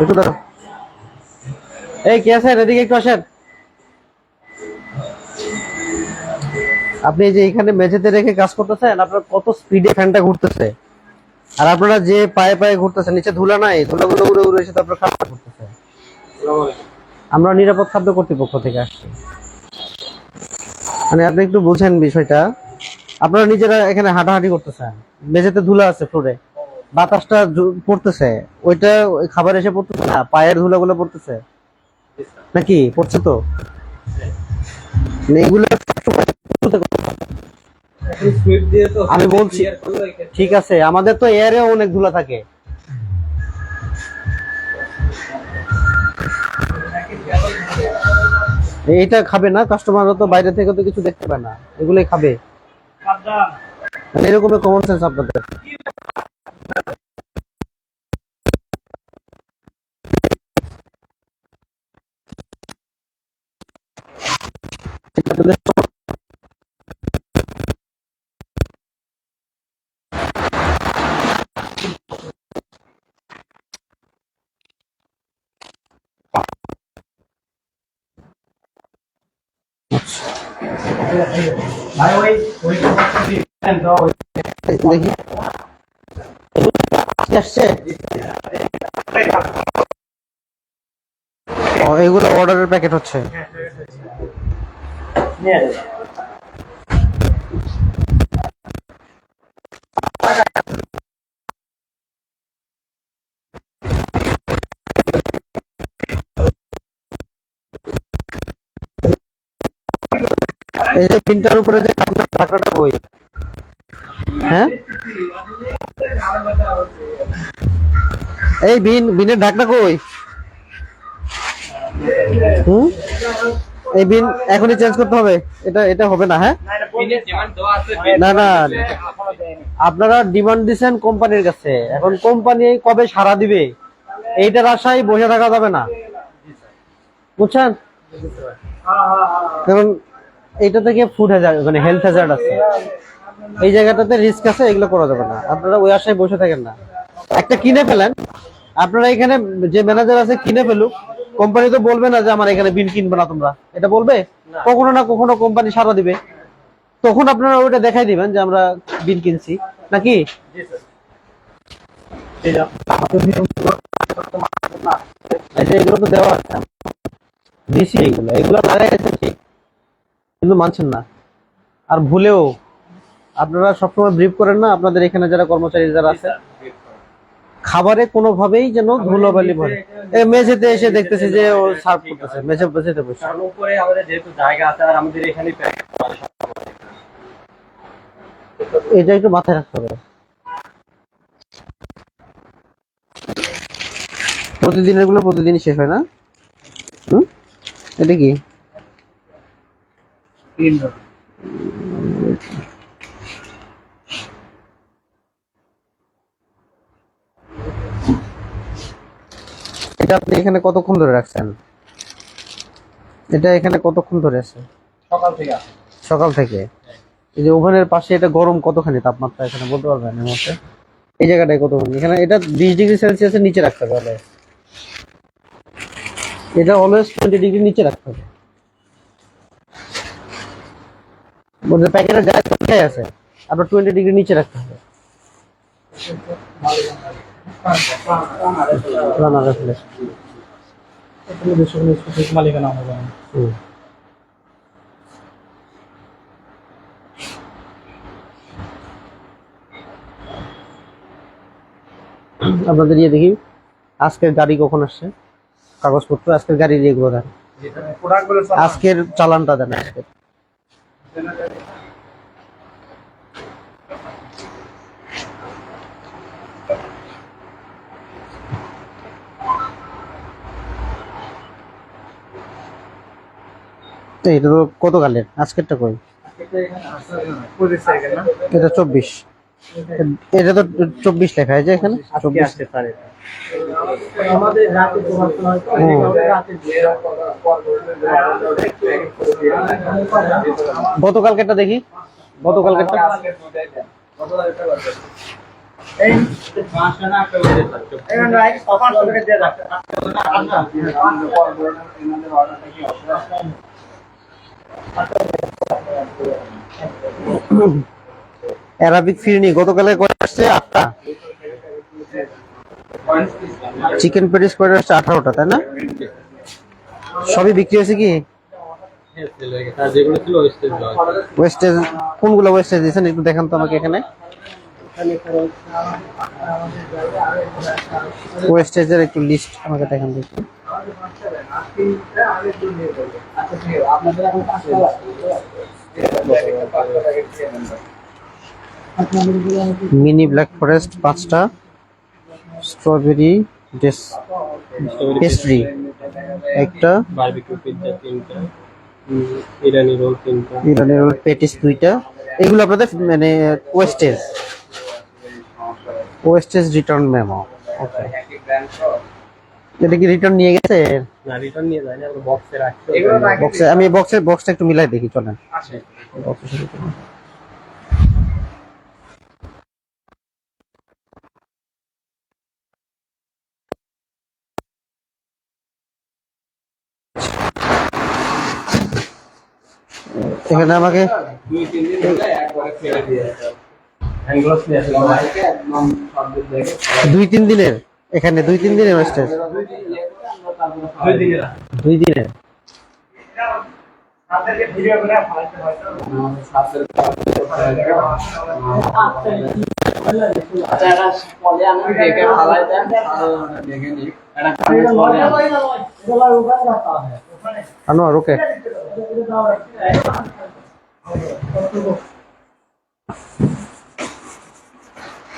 একটু এই, কে আছেন? এদিকে একটু আসেন। আপনি যে এখানে মেঝেতে রেখে কাজ করতেছেন, আপনার কত স্পিডে ফ্যানটা ঘুরতেছে? আর আপনারা যে পায়ে পায়ে ঘুরতেছেন, নিচে ধুলা নাই, ধুলাগুলো উড়ে উড়ে এসে তারপর কাজটা করতেছে। আমরা নিরাপদ খাদ্য কর্তৃপক্ষ থেকে আসছি। মানে আপনি একটু বুঝেন বিষয়টা। আপনারা নিজেরা এখানে হাঁটাহাঁটি করতেছেন। মেঝেতে ধুলা আছে ফ্লোরে বাতাসটা পড়তেছে। ওইটা ওই খাবার এসে পড়তেছে না? পায়ের ধুলাগুলো পড়তেছে। নাকি? পড়ছে তো? এগুলো আমি বলছি, ঠিক আছে, আমাদের তো এয়ারে অনেক ধুলা থাকে। এইটা খাবে না কাস্টমাররা তো বাইরে থেকে তো কিছু দেখতে পায় না। এগুলোই খাবে। এরকমের কমন সেন্স আপনাদের। এগুলো অর্ডারের প্যাকেট হচ্ছে। এই যে প্রিন্টার উপরে যে আপনার টাকাটা বই। হ্যাঁ? এই বিন, বিনের ঢাকনা কই? হুম? এই বিন এখনই চেঞ্জ করতে হবে। এটা এটা হবে না হ্যাঁ? না না। আপনারা ডিমান্ড দিছেন কোম্পানির কাছে। এখন কোম্পানি কবে সারা দিবে? এইটার আশায় বসে থাকা যাবে না। বুঝছেন? কারণ এটা থেকে ফুড হ্যাজার্ড মানে হেলথ হ্যাজার্ড আছে। এই জায়গাটাতে রিস্ক আছে, এগুলো করা যাবে না। আপনারা ওই আশায় বসে থাকেন না। একটা কিনে ফেলেন। আপনারা এখানে যে ম্যানেজার আছে, কিনে ফেলুক। কোম্পানি তো বলবে না যে আমার এখানে বিল কিনবে না তোমরা। এটা বলবে? কখনো না কখনো কোম্পানি সারা দিবে। তখন আপনারা ওইটা দেখাই দিবেন যে আমরা বিল কিনছি। নাকি? এগুলো তো দেওয়া আছে। দিছি এগুলো। এগুলো লাগাই আছে কিন্তু মানছেন না। আর ভুলেও আপনারা সবসময় ব্রিফ করেন না আপনাদের এখানে যারা কর্মচারী যারা আছে। খাবারে কোনোভাবেই যেন ধুলোবালি ভরে মেঝেতে এসে দেখতেছি যে ও সার্ভ করতেছে মেঝে মেঝেতে বসে। উপরে আমাদের যেহেতু জায়গা আছে আর আমাদের এখানে এটা একটু মাথায় রাখতে হবে। প্রতিদিনেরগুলো প্রতিদিনই শেষ হয় না? হুম? এটা কি? এটা আপনি এখানে কতক্ষণ ধরে রাখছেন? এটা এখানে কতক্ষণ ধরে আছে? সকাল থেকে সকাল থেকে। এই যে ওভেনের পাশে এটা গরম কতখানি তাপমাত্রা এখানে বলতে পারবেন এর মধ্যে? এই জায়গাটায় কতখানি? এখানে এটা বিশ ডিগ্রি সেলসিয়াসের নিচে রাখতে হবে এটা অলওয়েজ টোয়েন্টি ডিগ্রি নিচে রাখতে হবে। বলতে প্যাকেটের গায়ে আছে আপনার টোয়েন্টি ডিগ্রি নিচে রাখতে হবে। মালিকানা হবে। আপনাদের ইয়ে দেখি আজকের গাড়ি কখন আসছে কাগজপত্র আজকের গাড়ি এগুলো দেন আজকের চালানটা দেন আজকের এটা তো কত কালের আজকেরটা কই? এটা চব্বিশ। এটা তো চব্বিশ লেখা আছে এখানে? চব্বিশ। গতকালকেরটা দেখি। গতকালকেরটা? এই এখানে রাইট পাঁচশো টাকা দিয়ে রাখতে অ্যারাবিক ফিরনি গতকালে কয়টা আসছে? আটটা। চিকেন প্যাটিস কয়টা আসছে? আঠারোটা, তাই না? সবই বিক্রি হয়েছে কি? ওয়েস্টেজ কোনগুলো ওয়েস্টেজ দিয়েছেন? একটু দেখান তো আমাকে এখানে। ওয়েস্টেজের একটু লিস্ট আমাকে দেখান দেখি। আপনাদের এখন পাঁচটা মিনি ব্ল্যাক ফরেস্ট পাঁচটা স্ট্রবেরি পেস্ট্রি একটা বারবিকিউ পিৎজা তিনটা ইরানি রোল তিনটা। ইরানের রোল পেটিস দুইটা। এগুলো আপনাদের মানে wastage. Wastage return memo. Okay এটা কি রিটার্ন নিয়ে গেছে? না রিটার্ন নিয়ে যায়নি আমরা বক্সে রাখছি এগুলো রাখি। বক্সে আমি বক্সের বক্সটা একটু মিলাই দেখি চলেন। আসে বক্সের সাথে একটু মিলাই। এখানে আমাকে দুই তিন দিন হলে একবারে ফেলে দিয়ে হ্যান্ডগ্লাস নিয়ে আসলে সবাইকে সব দেখে দুই তিন দিনের? এখানে দুই তিন দিনের ওয়েস্টেজ দুই দিন করে দুই দিনে দুই দিনের? আপনাদেরকে ভিডিও করে ফালাইতে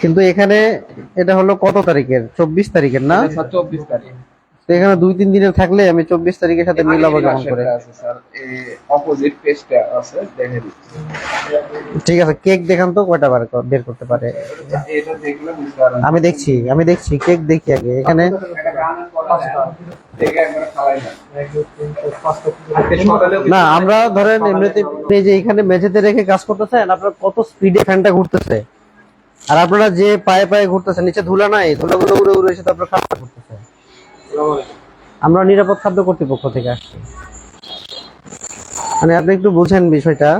কিন্তু এখানে এটা হলো কত তারিখের? চব্বিশ তারিখের না? চব্বিশ তারিখ। এখানে দুই তিন দিনের থাকলে আমি চব্বিশ তারিখের সাথে মিলাবো কেমন করে? আছে স্যার এই অপোজিট পেজটা আছে দেখে দিচ্ছি। ঠিক আছে কেক দেখান তো কয়টা বার বের করতে পারে? আমি দেখছি আমি দেখছি কেক দেখি আগে। এখানে না আমরা ধরেন এমনিতে এই এখানে মেঝেতে রেখে কাজ করতেছেন আপনার কত স্পিডে ফ্যানটা ঘুরতেছে? আর আপনারা যে পায়ে পায়ে ঘুরতেছেন, নিচে ধুলা নাই, ধুলা গুলো উড়ে উড়ে এসে কাজ করতেছে আমরা নিরাপদ খাদ্য কর্তৃপক্ষ থেকে আসছি। মানে আপনি একটু বুঝেন বিষয়টা।